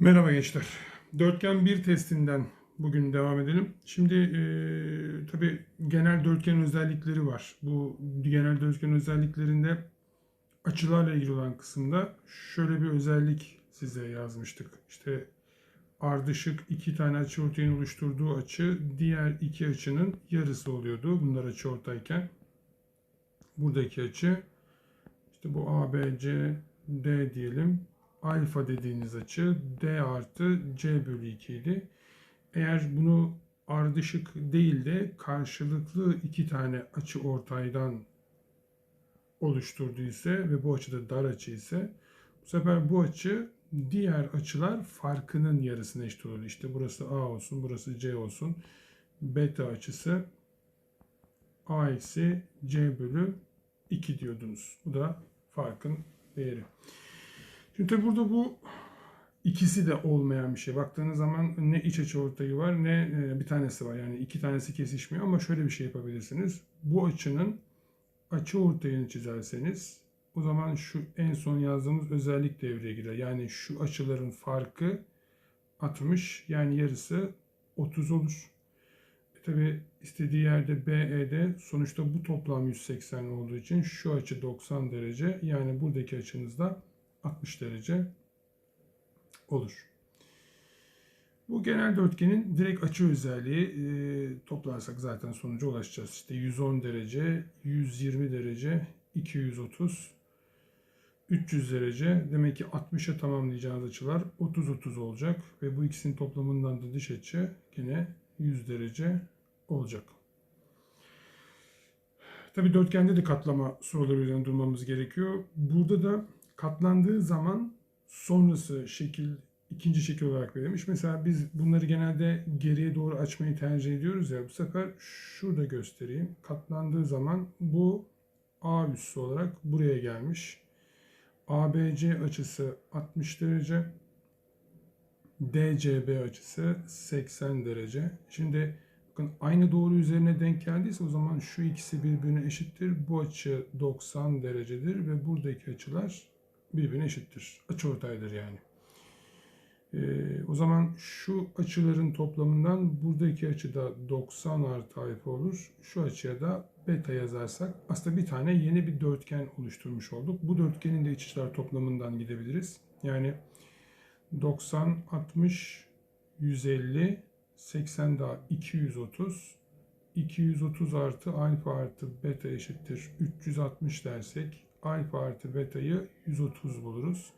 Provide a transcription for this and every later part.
Merhaba gençler. Dörtgen 1 testinden bugün devam edelim. Şimdi e, tabi genel dörtgen özellikleri var. Bu genel dörtgen özelliklerinde açılarla ilgili olan kısımda şöyle bir özellik size yazmıştık. İşte ardışık iki tane açıortayın oluşturduğu açı diğer iki açının yarısı oluyordu. Bunlar açıortayken. Buradaki açı işte bu ABC D diyelim alfa dediğiniz açı D artı C bölü 2 idi. Eğer bunu ardışık değil de karşılıklı iki tane açı ortaydan oluşturduysa ve bu açıda dar açı ise bu sefer bu açı diğer açılar farkının yarısına eşit olur. İşte burası A olsun, burası C olsun. Beta açısı A eksi C bölü 2 diyordunuz. Bu da farkın değeri. Şimdi tabii burada bu ikisi de olmayan bir şey. Baktığınız zaman ne iç açı ortayı var ne e, bir tanesi var. Yani iki tanesi kesişmiyor ama şöyle bir şey yapabilirsiniz. Bu açının açı ortayını çizerseniz o zaman şu en son yazdığımız özellik devreye girer. Yani şu açıların farkı 60 yani yarısı 30 olur. E tabi istediği yerde BE'de sonuçta bu toplam 180 olduğu için şu açı 90 derece yani buradaki açınız da 60 derece olur. Bu genel dörtgenin direkt açı özelliği e, toplarsak zaten sonuca ulaşacağız. İşte 110 derece, 120 derece, 230, 300 derece. Demek ki 60'a tamamlayacağınız açılar 30-30 olacak. Ve bu ikisinin toplamından da dış açı yine 100 derece olacak. Tabi dörtgende de katlama soruları üzerinde durmamız gerekiyor. Burada da katlandığı zaman sonrası şekil ikinci şekil olarak verilmiş. Mesela biz bunları genelde geriye doğru açmayı tercih ediyoruz ya. Bu sefer şurada göstereyim. Katlandığı zaman bu A üssü olarak buraya gelmiş. ABC açısı 60 derece. DCB açısı 80 derece. Şimdi bakın aynı doğru üzerine denk geldiyse o zaman şu ikisi birbirine eşittir. Bu açı 90 derecedir ve buradaki açılar birbirine eşittir. Açıortaydır yani. Ee, o zaman şu açıların toplamından buradaki açıda 90 artı alfa olur. Şu açıya da beta yazarsak aslında bir tane yeni bir dörtgen oluşturmuş olduk. Bu dörtgenin de iç açılar toplamından gidebiliriz. Yani 90, 60, 150, 80 daha 230. 230 artı alfa artı beta eşittir 360 dersek alfa artı beta'yı 130 buluruz.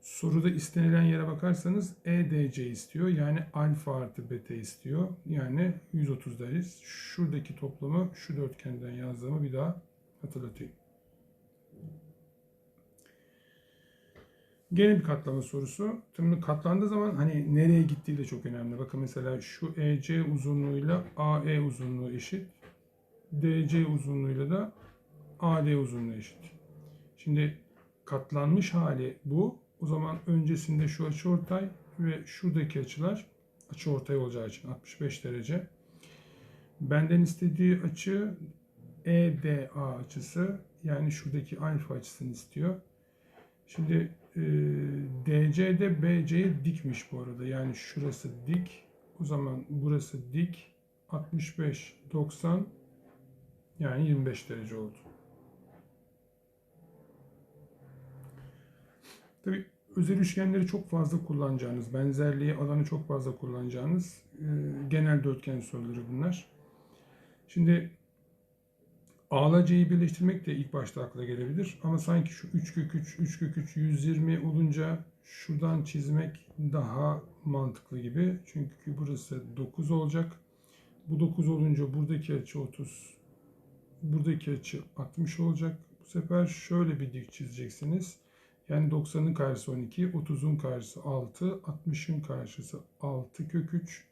Soruda istenilen yere bakarsanız EDC istiyor. Yani alfa artı beta istiyor. Yani 130 deriz. Şuradaki toplamı şu dörtgenden yazdığımı bir daha hatırlatayım. Gene bir katlama sorusu. Şimdi katlandığı zaman hani nereye gittiği de çok önemli. Bakın mesela şu EC uzunluğuyla AE uzunluğu eşit. DC uzunluğuyla da AD uzunluğu eşit. Şimdi katlanmış hali bu. O zaman öncesinde şu açıortay ve şuradaki açılar açıortay olacağı için 65 derece. Benden istediği açı EDA açısı yani şuradaki alfa açısını istiyor. Şimdi e, DC'de BC'ye dikmiş bu arada. Yani şurası dik. O zaman burası dik. 65, 90 yani 25 derece oldu. Tabii özel üçgenleri çok fazla kullanacağınız, benzerliği alanı çok fazla kullanacağınız e, genel dörtgen soruları bunlar. Şimdi A'la C'yi birleştirmek de ilk başta akla gelebilir. Ama sanki şu 3 kök 3, 3 kök 3, 120 olunca şuradan çizmek daha mantıklı gibi. Çünkü burası 9 olacak. Bu 9 olunca buradaki açı 30, buradaki açı 60 olacak. Bu sefer şöyle bir dik çizeceksiniz. Yani 90'ın karşısı 12, 30'un karşısı 6, 60'ın karşısı 6 kök 3.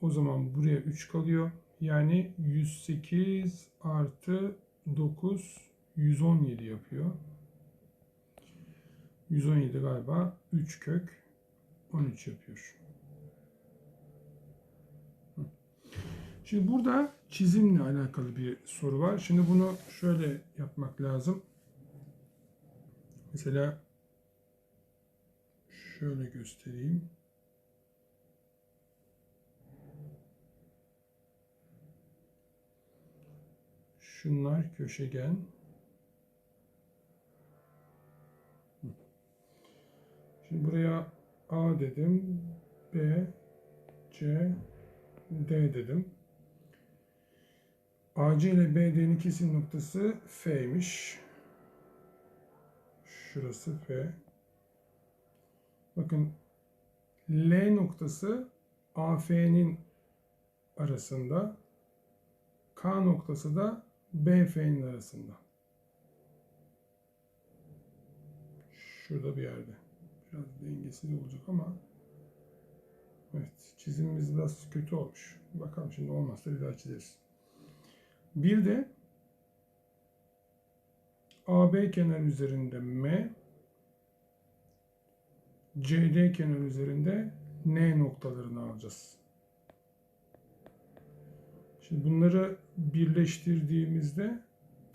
O zaman buraya 3 kalıyor. Yani 108 artı 9, 117 yapıyor. 117 galiba 3 kök 13 yapıyor. Şimdi burada çizimle alakalı bir soru var. Şimdi bunu şöyle yapmak lazım. Mesela Şöyle göstereyim. Şunlar köşegen. Şimdi buraya A dedim. B, C, D dedim. AC ile BD'nin kesim noktası F'ymiş. Şurası F. Bakın L noktası AF'nin arasında. K noktası da BF'nin arasında. Şurada bir yerde. Biraz dengesiz olacak ama evet çizimimiz biraz kötü olmuş. Bakalım şimdi olmazsa bir daha çizeriz. Bir de AB kenar üzerinde M, CD kenar üzerinde N noktalarını alacağız. Şimdi bunları birleştirdiğimizde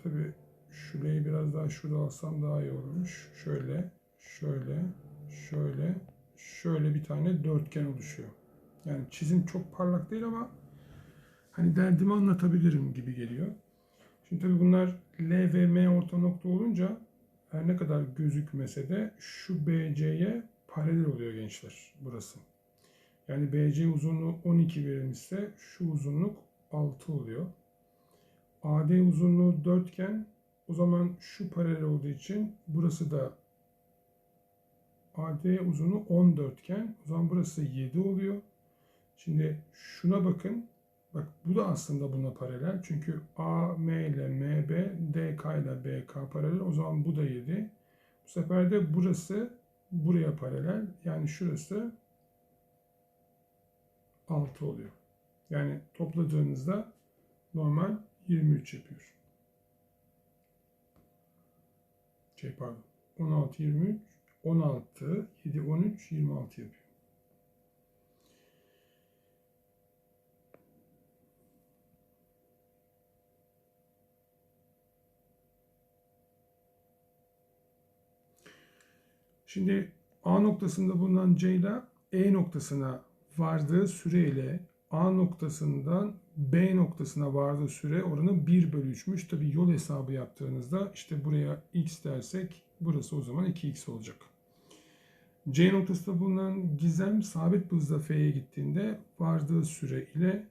tabi şurayı biraz daha şurada alsam daha iyi olurmuş. Şöyle, şöyle, şöyle, şöyle bir tane dörtgen oluşuyor. Yani çizim çok parlak değil ama hani derdimi anlatabilirim gibi geliyor. Şimdi tabii bunlar L ve M orta nokta olunca her ne kadar gözükmese de şu BC'ye paralel oluyor gençler burası. Yani BC uzunluğu 12 verilmişse şu uzunluk 6 oluyor. AD uzunluğu 4 iken o zaman şu paralel olduğu için burası da AD uzunluğu 14 iken o zaman burası 7 oluyor. Şimdi şuna bakın. Bak bu da aslında buna paralel. Çünkü AM ile MB, DK ile BK paralel. O zaman bu da 7. Bu sefer de burası buraya paralel. Yani şurası 6 oluyor. Yani topladığınızda normal 23 yapıyor. Şey pardon. 16, 23, 16, 7, 13, 26 yapıyor. Şimdi A noktasında bulunan C ile E noktasına vardığı süreyle A noktasından B noktasına vardığı süre oranı 1 bölü 3'müş. Tabi yol hesabı yaptığınızda işte buraya x dersek burası o zaman 2x olacak. C noktasında bulunan gizem sabit bir hızla F'ye gittiğinde vardığı süre ile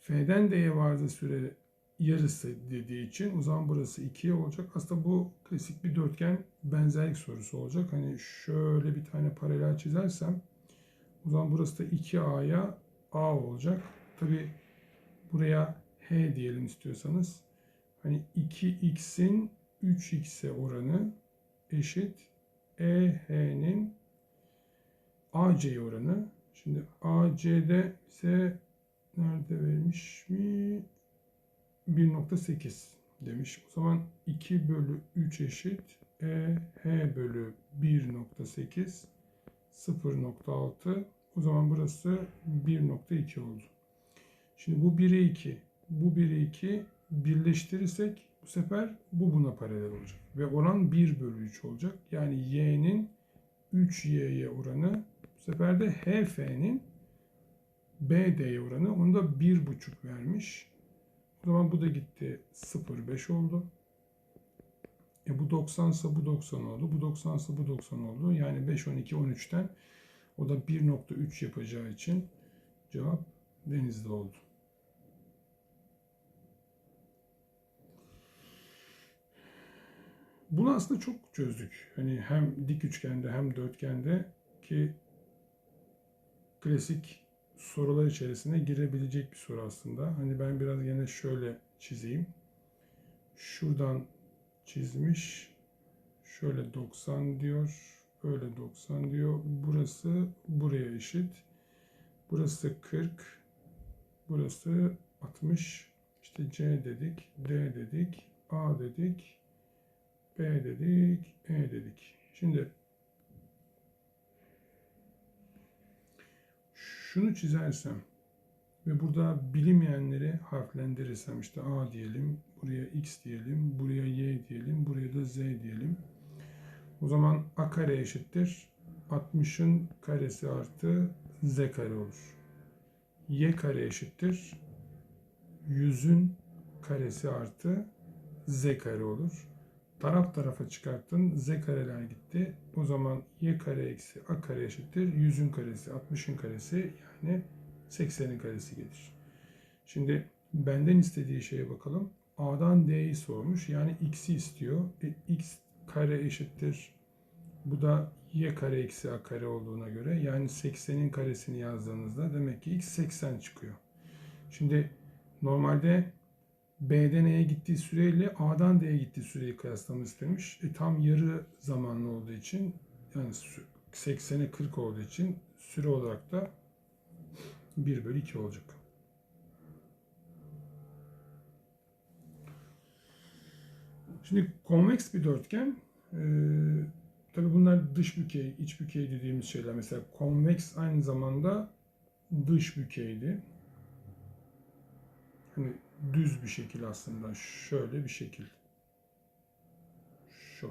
F'den D'ye vardığı süre yarısı dediği için o zaman burası 2 olacak. Aslında bu klasik bir dörtgen benzerlik sorusu olacak. Hani şöyle bir tane paralel çizersem o zaman burası da 2A'ya A olacak. Tabi buraya H diyelim istiyorsanız. Hani 2X'in 3X'e oranı eşit EH'nin AC oranı. Şimdi AC'de ise nerede vermiş mi? 1.8 demiş. O zaman 2 bölü 3 eşit E H bölü 1.8 0.6 o zaman burası 1.2 oldu. Şimdi bu 1'e 2 bu 1'e 2 birleştirirsek bu sefer bu buna paralel olacak. Ve oran 1 bölü 3 olacak. Yani y'nin 3y'ye oranı bu sefer de hf'nin bd'ye oranı onu da 1.5 vermiş. O zaman bu da gitti 0,5 oldu. E bu 90 ise bu 90 oldu. Bu 90 ise bu 90 oldu. Yani 5, 12, 13'ten o da 1.3 yapacağı için cevap denizde oldu. Bunu aslında çok çözdük. Hani hem dik üçgende hem dörtgende ki klasik sorular içerisine girebilecek bir soru aslında. Hani ben biraz yine şöyle çizeyim. Şuradan çizmiş. Şöyle 90 diyor. Böyle 90 diyor. Burası buraya eşit. Burası 40. Burası 60. İşte C dedik, D dedik, A dedik, B dedik, E dedik. Şimdi şunu çizersem ve burada bilinmeyenleri harflendirirsem işte A diyelim, buraya X diyelim, buraya Y diyelim, buraya da Z diyelim. O zaman A kare eşittir 60'ın karesi artı z kare olur. y kare eşittir 100'ün karesi artı z kare olur. Taraf tarafa çıkarttın. Z kareler gitti. O zaman y kare eksi a kare eşittir. 100'ün karesi 60'ın karesi yani 80'in karesi gelir. Şimdi benden istediği şeye bakalım. A'dan D'yi sormuş. Yani x'i istiyor. E, x kare eşittir. Bu da y kare eksi a kare olduğuna göre yani 80'in karesini yazdığınızda demek ki x 80 çıkıyor. Şimdi normalde B'den E'ye gittiği süreyle A'dan D'ye gittiği süreyi kıyaslamamı istemiş. E, tam yarı zamanlı olduğu için yani 80'e 40 olduğu için süre olarak da 1 bölü 2 olacak. Şimdi konveks bir dörtgen e, tabi bunlar dış bükey, iç bükey dediğimiz şeyler. Mesela konveks aynı zamanda dış bükeydi. Hani düz bir şekil aslında. Şöyle bir şekil. Şu.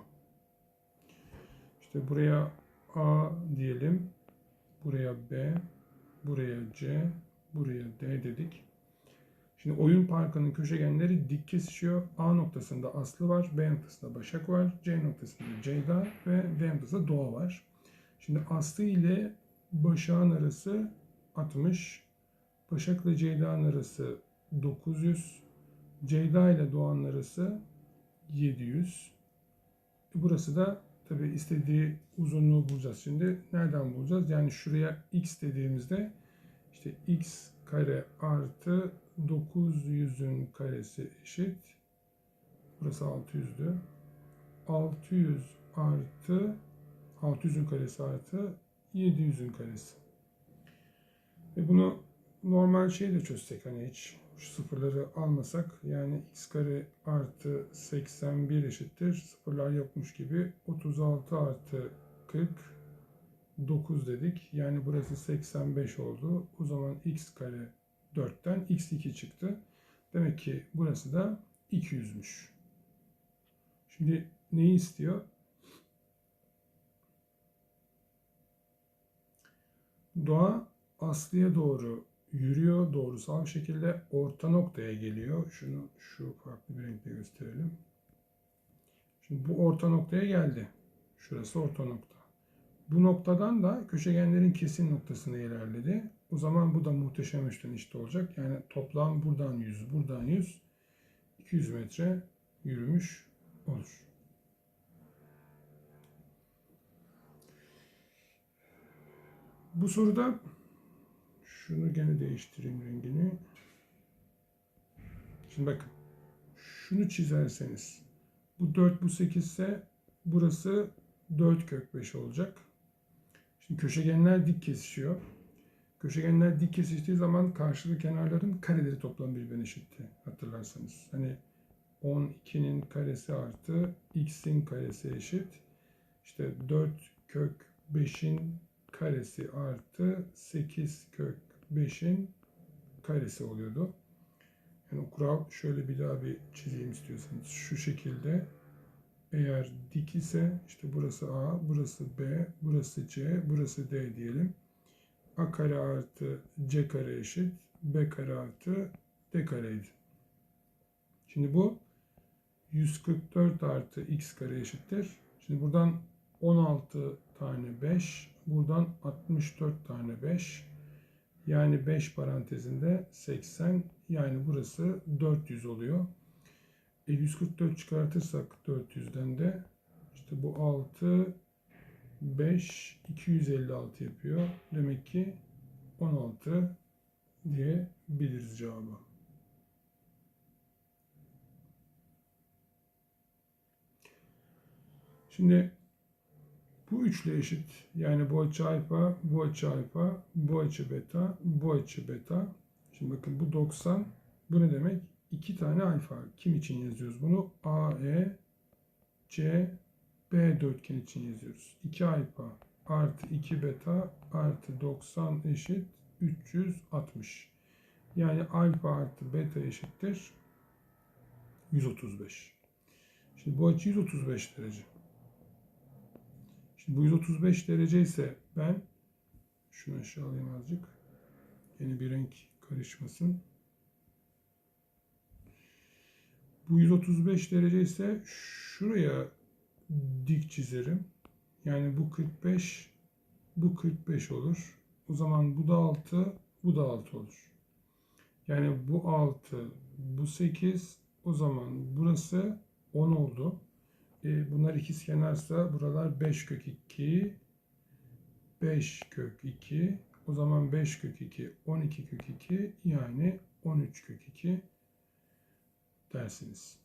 İşte buraya A diyelim. Buraya B. Buraya C. Buraya D dedik. Şimdi oyun parkının köşegenleri dik kesişiyor. A noktasında Aslı var. B noktasında Başak var. C noktasında Ceyda ve D noktasında Doğa var. Şimdi Aslı ile Başak'ın arası 60. Başak ile Ceyda'nın arası 900. Ceyda ile Doğan arası 700. Burası da tabi istediği uzunluğu bulacağız. Şimdi nereden bulacağız? Yani şuraya x dediğimizde işte x kare artı 900'ün karesi eşit. Burası 600'dü. 600 artı 600'ün karesi artı 700'ün karesi. Ve bunu normal şeyle çözsek hani hiç şu sıfırları almasak yani x kare artı 81 eşittir. Sıfırlar yokmuş gibi 36 artı 40 9 dedik. Yani burası 85 oldu. O zaman x kare 4'ten x2 çıktı. Demek ki burası da 200'müş. Şimdi neyi istiyor? Doğa Aslı'ya doğru yürüyor doğrusal bir şekilde orta noktaya geliyor. Şunu şu farklı bir renkle gösterelim. Şimdi bu orta noktaya geldi. Şurası orta nokta. Bu noktadan da köşegenlerin kesin noktasına ilerledi. O zaman bu da muhteşem üçten işte olacak. Yani toplam buradan 100, buradan 100, 200 metre yürümüş olur. Bu soruda şunu gene değiştireyim rengini. Şimdi bakın. Şunu çizerseniz. Bu 4 bu 8 ise burası 4 kök 5 olacak. Şimdi köşegenler dik kesişiyor. Köşegenler dik kesiştiği zaman karşılıklı kenarların kareleri toplam birbirine eşitti. Hatırlarsanız. Hani 12'nin karesi artı x'in karesi eşit. İşte 4 kök 5'in karesi artı 8 kök 5'in karesi oluyordu. Yani o kural şöyle bir daha bir çizeyim istiyorsanız. Şu şekilde eğer dik ise işte burası A, burası B, burası C, burası D diyelim. A kare artı C kare eşit B kare artı D kareydi. Şimdi bu 144 artı x kare eşittir. Şimdi buradan 16 tane 5, buradan 64 tane 5. Yani 5 parantezinde 80 yani burası 400 oluyor. E 144 çıkartırsak 400'den de işte bu 6 5 256 yapıyor. Demek ki 16 diye biliriz cevabı. Şimdi bu üçle eşit. Yani bu açı alfa, bu açı alfa, bu açı beta, bu açı beta. Şimdi bakın bu 90. Bu ne demek? İki tane alfa. Kim için yazıyoruz bunu? A, E, C, B dörtgen için yazıyoruz. 2 alfa artı 2 beta artı 90 eşit 360. Yani alfa artı beta eşittir 135. Şimdi bu açı 135 derece. Şimdi bu 135 derece ise ben şunu aşağı alayım azıcık. Yeni bir renk karışmasın. Bu 135 derece ise şuraya dik çizerim. Yani bu 45, bu 45 olur. O zaman bu da 6, bu da 6 olur. Yani bu 6, bu 8, o zaman burası 10 oldu. E, bunlar ikizkenarsa buralar 5 kök 2, 5 kök 2, o zaman 5 kök 2, 12 kök 2 yani 13 kök 2 dersiniz.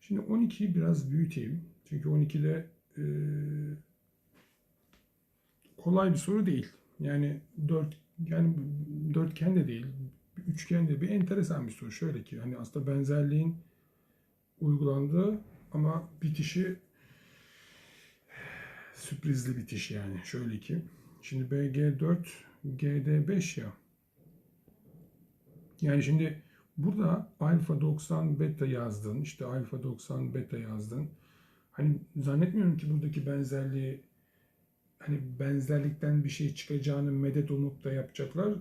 Şimdi 12'yi biraz büyüteyim. Çünkü 12'de e, kolay bir soru değil. Yani dört yani dörtgen de değil, üçgen de bir enteresan bir soru. Şöyle ki hani aslında benzerliğin uygulandığı ama bitişi sürprizli bitiş yani. Şöyle ki şimdi BG4 GD5 ya. Yani şimdi burada alfa 90 beta yazdın. işte alfa 90 beta yazdın. Hani zannetmiyorum ki buradaki benzerliği hani benzerlikten bir şey çıkacağını medet umup da yapacaklar.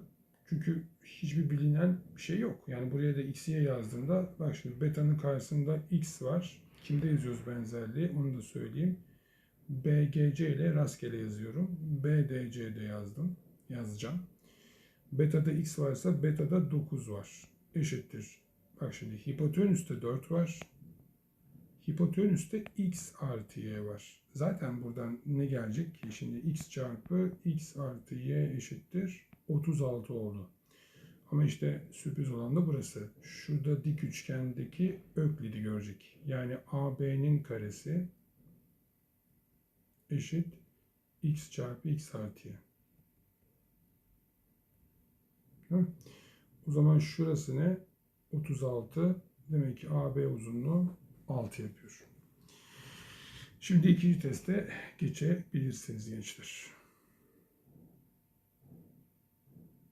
Çünkü hiçbir bilinen bir şey yok. Yani buraya da x'ye yazdığında bak şimdi beta'nın karşısında x var. Kimde yazıyoruz benzerliği onu da söyleyeyim. BGC ile rastgele yazıyorum. BDC'de yazdım. Yazacağım. Beta'da x varsa beta'da 9 var. Eşittir. Bak şimdi hipotenüste 4 var. Hipotenüste x artı y var. Zaten buradan ne gelecek ki? Şimdi x çarpı x artı y eşittir 36 oldu. Ama işte sürpriz olan da burası. Şurada dik üçgendeki öklidi görecek. Yani AB'nin karesi eşit x çarpı x artı y. Hı? O zaman şurası ne? 36. Demek ki AB uzunluğu 6 yapıyor. Şimdi ikinci teste geçebilirsiniz gençler.